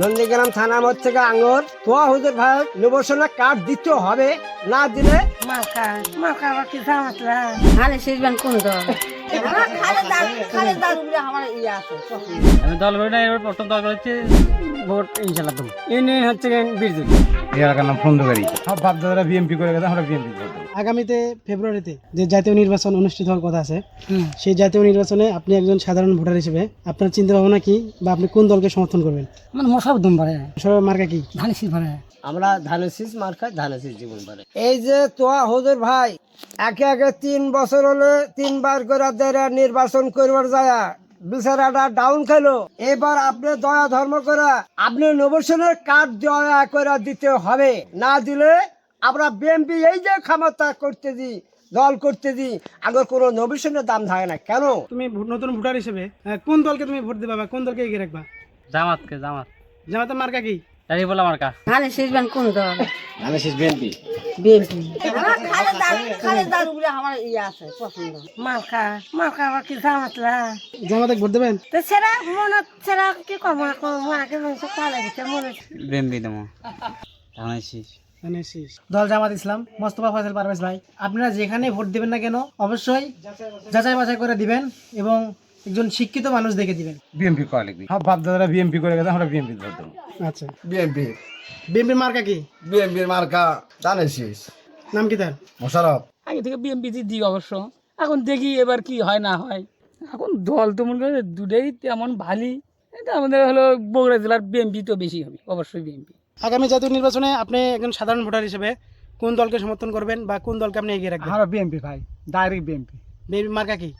নন্দীগ্রাম থানা মোড় থেকে আঙুর। তোয়া হুজুর ভাই নিবসনা কার্ড দিতে হবে? না দিলে? মার্কা মার্কা আবার কি আরে কোন দল খালে দাঁড় খালে দাঁড় আমার ইয়ে আছে আমি দল করি না এবার প্রথম দল করেছি ভোট ইনশাল্লাহ দেবো। ইউনিয়ন হচ্ছে বিরজুল এই এলাকার নাম ফন্দগাড়ি সব বাপদাদারা বিএমপি করে গেছে আমরা বিএমপি করব আগামীতে ফেব্রুয়ারিতে যে জাতীয় নির্বাচন অনুষ্ঠিত হওয়ার কথা আছে সেই জাতীয় নির্বাচনে আপনি একজন সাধারণ ভোটার হিসেবে আপনার চিন্তা ভাবনা কি বা আপনি কোন দলকে সমর্থন করবেন? মানে মশাব দুম পারে সবার মার্কা কি? পারে আমরা ধানেশিস মার্কা জীবন পারে এই যে তোয়া হুজুর ভাই একে একে তিন বছর হলে তিনবার করে নির্বাচন করবার যায় বিচারাটা ডাউন খেলো। এবার আপনি দয়া ধর্ম করে আপনি নবসনের কার্ড দয়া করে দিতে হবে। না দিলে আমরা বিএমপি এই যে ক্ষমতা করতে দিই দল করতে দিই আগে কোনো নবসনের দাম থাকে না। কেন? তুমি নতুন ভোটার হিসেবে আহ, কোন দলকে তুমি ভোট দেবা কোন দলকে এগিয়ে রাখবা? জামাতকে জামাত। জামাতের মার্কা কি? তাই বলা আমার কা আরে কোন দল? ধানেশিস বিএমপি বিএনপি খালে দাঁড় খালে আমার ইয়ে আছে পছন্দ। মার্কা মার্কা আবার কি জামাতরা জামাতে ভোট দেবেন? তো সেরা মনে সেরা কি কম আগে মানুষ কলে গেছে মনে বিএমপি দেবো। ধান শীত দল জামাত ইসলাম মোস্তফা ফয়সাল পারভেজ ভাই আপনারা যেখানে ভোট দেবেন না কেন অবশ্যই যাচাই বাছাই করে দিবেন এবং একজন শিক্ষিত মানুষ দেখে দিবেন। বিএমপি করা লিখবি? বাপদাদারা বিএমপি করে গেছে আমরা বিএমপি করব আচ্ছা। বিএনপি। বিএনপির মার্কা কি? বিএনপির মার্কা জানেছিস নাম কি তার? মোশারফ আগে থেকে বিএমপি দিই অবশ্য। এখন দেখি এবার কি হয় না হয়। এখন দল তো মনে করে দুটাই তেমন ভালি। এটা আমাদের হলো বগুড়া জেলার বিএমপি তো বেশি হবে অবশ্যই বিএমপি আগামী জাতীয় নির্বাচনে আপনি একজন সাধারণ ভোটার হিসেবে কোন দলকে সমর্থন করবেন বা কোন দলকে আপনি এগিয়ে রাখবেন? আমরা বিএমপি ভাই ডাইরেক্ট বিএমপি বিএমপি মার্কা কি?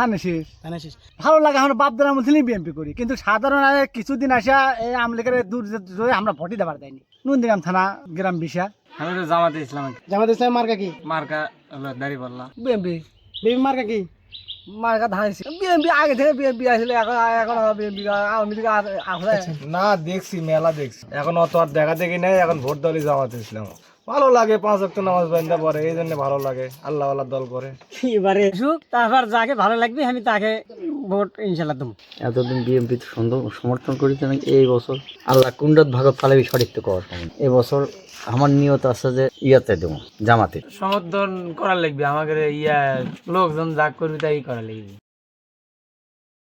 ধানেশিস জানা শেষ ভালো লাগে আমরা মধ্যেই বিএমপি করি। কিন্তু সাধারণ আগে কিছুদিন আসা এই আমলেকের দূর দূরে আমরা ভোটই দেবার দেয়নি। নন্দীগ্রাম থানা গ্রাম বিশা আমি তো জামাতে ইসলাম। জামাত ইসলামের মার্কা কি? মার্কা হলো দাঁড়িপাল্লা। বিএমপি বিএনপি মার্কা কি? মার্কা ধানেশিস বিএমপি আগে থেকে বিএমপি আসলে এখন এখন বিএমপি আওয়ামী লীগ আসলে না দেখছি মেলা দেখছি। এখন অত আর দেখা দেখি নেই এখন ভোট দলই জামাত ইসলাম। ভালো লাগে পাঁচ ওয়াক্ত নামাজ বান্ধা পরে এই জন্য ভালো লাগে আল্লাহ আল্লাহ দল করে। এবারে সুখ তারপর যাকে ভালো লাগবে আমি তাকে ভোট ইনশাল্লাহ দেবো। এতদিন বিএনপি সমর্থন করেছে নাকি? এই বছর আল্লাহ কুণ্ডত ভাগত ফালাবি সঠিক তো করার সময়। এই বছর আমার নিয়ত আছে যে ইয়াতে দেবো জামাতে। সমর্থন করার লাগবে আমাদের ইয়া লোকজন যা করবে তাই করা লাগবে।